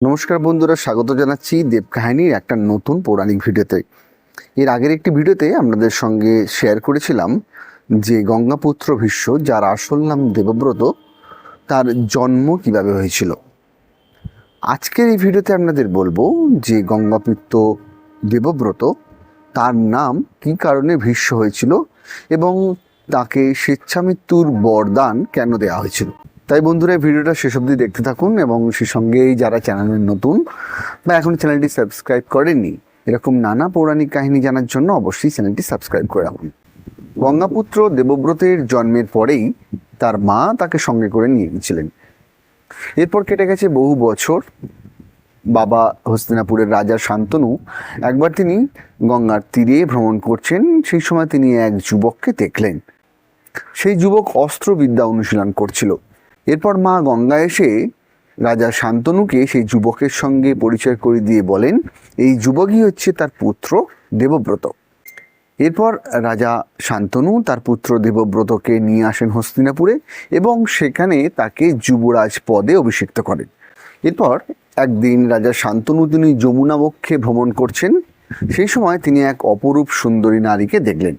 নমস্কার বন্ধুরা, স্বাগত জানাচ্ছি দেব কাহিনীর একটা নতুন পৌরাণিক ভিডিওতে। এর আগের একটি ভিডিওতে আপনাদের সঙ্গে শেয়ার করেছিলাম যে গঙ্গাপুত্র ভীষ্ম, যার আসল নাম দেবব্রত, তার জন্ম কীভাবে হয়েছিল। আজকের এই ভিডিওতে আপনাদের বলব যে গঙ্গাপুত্র দেবব্রত, তার নাম কি কারণে ভীষ্ম হয়েছিল এবং তাকে স্বেচ্ছামৃত্যুর বরদান কেন দেওয়া হয়েছিল। তাই বন্ধুরা ভিডিওটা শেষ অবধি দেখতে থাকুন এবং সে সঙ্গেই যারা চ্যানেলের নতুন বা এখন চ্যানেলটি সাবস্ক্রাইব করেননি, এরকম নানা পৌরাণিক কাহিনী জানার জন্য অবশ্যই চ্যানেলটি সাবস্ক্রাইব করে রাখুন। গঙ্গাপুত্র দেবব্রতের জন্মের পরেই তার মা তাকে সঙ্গে করে নিয়ে গিয়েছিলেন। এরপর কেটে গেছে বহু বছর। বাবা হস্তিনাপুরের রাজা শান্তনু একবার তিনি গঙ্গার তীরে ভ্রমণ করছেন, সেই সময় তিনি এক যুবককে দেখলেন। সেই যুবক অস্ত্রবিদ্যা অনুশীলন করছিল। এরপর মা গঙ্গা এসে রাজা শান্তনুকে সেই যুবকের সঙ্গে পরিচয় করে দিয়ে বলেন, এই যুবকই হচ্ছে তার পুত্র দেবব্রত। এরপর রাজা শান্তনু তার পুত্র দেবব্রতকে নিয়ে আসেন হস্তিনাপুরে এবং সেখানে তাকে যুবরাজ পদে অভিষিক্ত করেন। এরপর একদিন রাজা শান্তনু তিনি যমুনা বক্ষে ভ্রমণ করছেন। সেই সময় তিনি এক অপরূপ সুন্দরী নারীকে দেখলেন।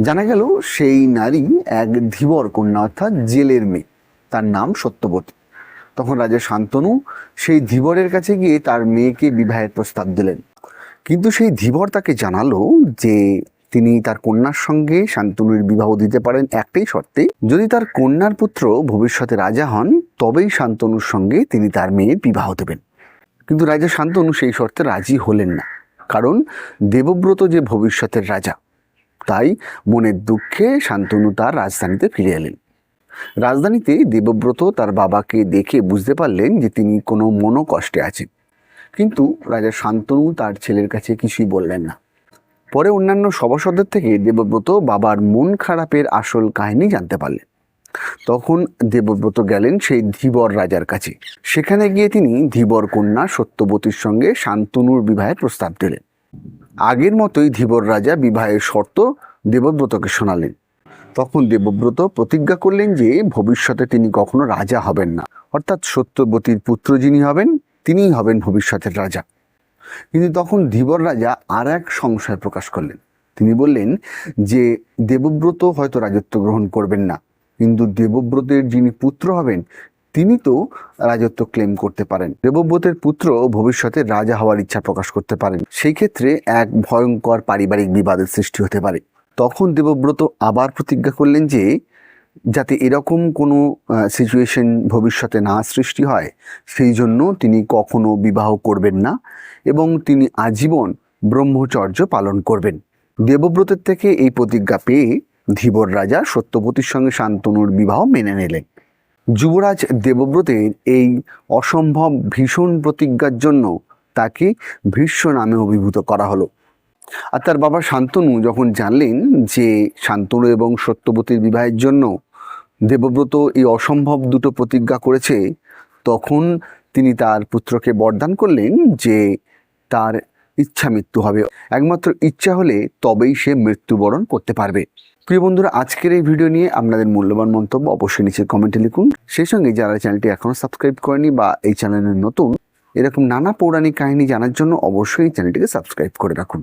জানা গেল সেই নারী এক ধীবর কন্যা, অর্থাৎ জেলের মেয়ে। তার নাম সত্যবতী। তখন রাজা শান্তনু সেই ধীবরের কাছে গিয়ে তার মেয়েকে বিবাহের প্রস্তাব দিলেন। কিন্তু সেই ধীবর তাকে জানালো যে তিনি তার কন্যার সঙ্গে শান্তনুর বিবাহ দিতে পারেন একটাই শর্তে, যদি তার কন্যার পুত্র ভবিষ্যতে রাজা হন, তবেই শান্তনুর সঙ্গে তিনি তার মেয়ের বিবাহ দেবেন। কিন্তু রাজা শান্তনু সেই শর্তে রাজি হলেন না, কারণ দেবব্রত যে ভবিষ্যতের রাজা, তাই মনের দুঃখে শান্তনু তার রাজধানীতে ফিরে এলেন। রাজধানীতে দেবব্রত তার বাবাকে দেখে বুঝতে পারলেন যে তিনি কোনো মনোকষ্টে আছেন। কিন্তু রাজা শান্তনু তার ছেলের কাছে কিছুই বললেন না। পরে অন্যান্য সভাসদের থেকে দেবব্রত বাবার মন খারাপের আসল কাহিনী জানতে পারলেন। তখন দেবব্রত গেলেন সেই ধীবর রাজার কাছে। সেখানে গিয়ে তিনি ধীবর কন্যা সত্যবতীর সঙ্গে শান্তনুর বিবাহের প্রস্তাব দিলেন। আগের মতোই ধীবর রাজা বিবাহের শর্ত দেবব্রতকে শোনালেন। তখন দেবব্রত প্রতিজ্ঞা করলেন যে ভবিষ্যতে তিনি কখনো রাজা হবেন না। অর্থাৎ সত্যবতীর পুত্র যিনি হবেন, তিনিই হবেন ভবিষ্যতের রাজা। কিন্তু তখন ধীবর রাজা আর এক সংশয় প্রকাশ করলেন। তিনি বললেন যে, দেবব্রত হয়তো রাজত্ব গ্রহণ করবেন না। কিন্তু দেবব্রতের যিনি পুত্র হবেন, তিনি তো রাজত্ব ক্লেম করতে পারেন। দেবব্রতের পুত্র ভবিষ্যতে রাজা হওয়ার ইচ্ছা প্রকাশ করতে পারেন। সেই ক্ষেত্রে এক ভয়ঙ্কর পারিবারিক বিবাদের সৃষ্টি হতে পারে। তখন দেবব্রত আবার প্রতিজ্ঞা করলেন যে, যাতে এরকম কোনো সিচুয়েশন ভবিষ্যতে না সৃষ্টি হয়, সেই জন্য তিনি কখনো বিবাহ করবেন না এবং তিনি আজীবন ব্রহ্মচর্য পালন করবেন। দেবব্রতের থেকে এই প্রতিজ্ঞা পেয়ে ধীবর রাজা সত্যপতির সঙ্গে শান্তনুর বিবাহ মেনে নিলেন। যুবরাজ দেবব্রতের এই অসম্ভব ভীষণ প্রতিজ্ঞার জন্য তাকে ভীষ্ম নামে অভিভূত করা হলো। আর তার বাবা শান্তনু যখন জানলেন যে শান্তনু এবং সত্যবতীর বিবাহের জন্য দেবব্রত এই অসম্ভব দুটো প্রতিজ্ঞা করেছে, তখন তিনি তার পুত্রকে বরদান করলেন যে তার ইচ্ছা মৃত্যু হবে। একমাত্র ইচ্ছা হলে তবেই সে মৃত্যুবরণ করতে পারবে। প্রিয় বন্ধুরা, আজকের এই ভিডিও নিয়ে আপনাদের মূল্যবান মন্তব্য অবশ্যই নিচে কমেন্টে লিখুন। সেই সঙ্গে যারা চ্যানেলটি এখনও সাবস্ক্রাইব করেনি বা এই চ্যানেলের নতুন, এরকম নানা পৌরাণিক কাহিনী জানার জন্য অবশ্যই চ্যানেলটিকে সাবস্ক্রাইব করে রাখুন।